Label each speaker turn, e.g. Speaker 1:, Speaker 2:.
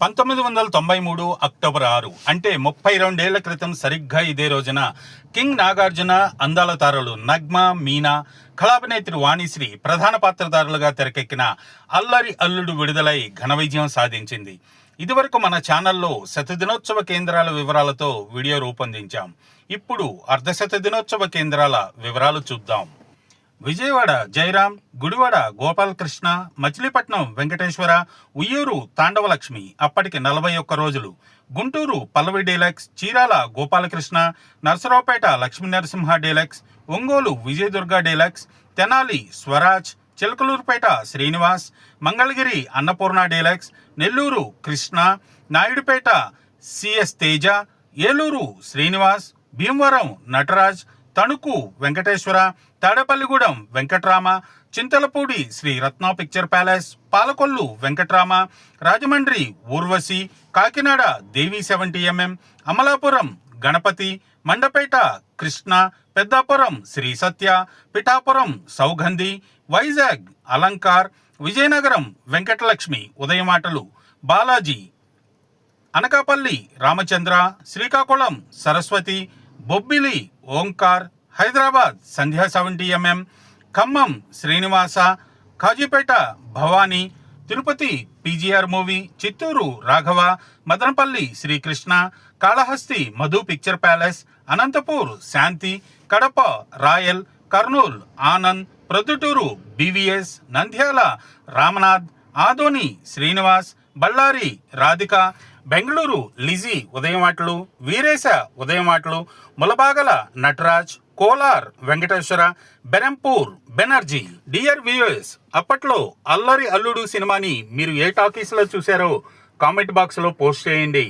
Speaker 1: పంతొమ్మిది వందల తొంభై మూడు అక్టోబర్ ఆరు అంటే ముప్పై రెండేళ్ళ క్రితం సరిగ్గా ఇదే రోజున కింగ్ నాగార్జున అందాల తారలు నగ్మ మీనా కళాభినేత్రి వాణిశ్రీ ప్రధాన పాత్రధారులుగా తెరకెక్కిన అల్లరి అల్లుడు విడుదలై ఘన విజయం సాధించింది. ఇదివరకు మన ఛానల్లో శతదినోత్సవ కేంద్రాల వివరాలతో వీడియో రూపొందించాం. ఇప్పుడు అర్ధశత దినోత్సవ కేంద్రాల వివరాలు చూద్దాం. విజయవాడ జయరాం గుడివాడ గోపాలకృష్ణ మచిలీపట్నం వెంకటేశ్వర ఉయ్యూరు తాండవలక్ష్మి అప్పటికి నలభై ఒక్క రోజులు. Guntur Pallavi deluxe Chirala Gopalakrishna Narasaraopet Lakshmi Narasimha deluxe Ongole Vijayadurga deluxe Tenali Swaraj Chilakaluripet Srinivas Mangalagiri Annapurna deluxe Nellore Krishna Naidupeta CS Teja Eluru Srinivas Bhimavaram Nataraj Tanuku Venkateswara Tadepalligudem Venkatrama Chintalapudi Sri Ratna picture palace Palakollu Venkatrama Rajahmundry Urvashi Kakinada Devi seventy MM Amalapuram Ganapathi Mandapeta Krishna Peddapuram Sri Satya Pithapuram Sougandhi Vizag Alankar Vizianagaram Venkatalakshmi ఉదయమాటలు Balaji Anakapalli Ramachandra Srikakulam Saraswathi Bobbili Omkar Hyderabad Sandhya seventy MM Khammam Srinivasa Kazipet Bhavani Tirupati PGR movie Chittoor Raghava Madanapalle Srikrishna Kalahasti Madhu picture palace Anantapur Shanti Kadapa royal Kurnool Anand Proddatur BVS Nandyal Ramanath Adoni Srinivas Bellary Radhika Bengaluru Lizzy ఉదయమాటలు Veeresh ఉదయమాటలు Mulbagal Nataraj Kolar Venkateswara Benampur Banerjee dear viewers అప్పట్లో అల్లరి అల్లుడు సినిమాని మీరు ఏ టాకీస్లో చూశారో comment బాక్స్లో post చేయండి.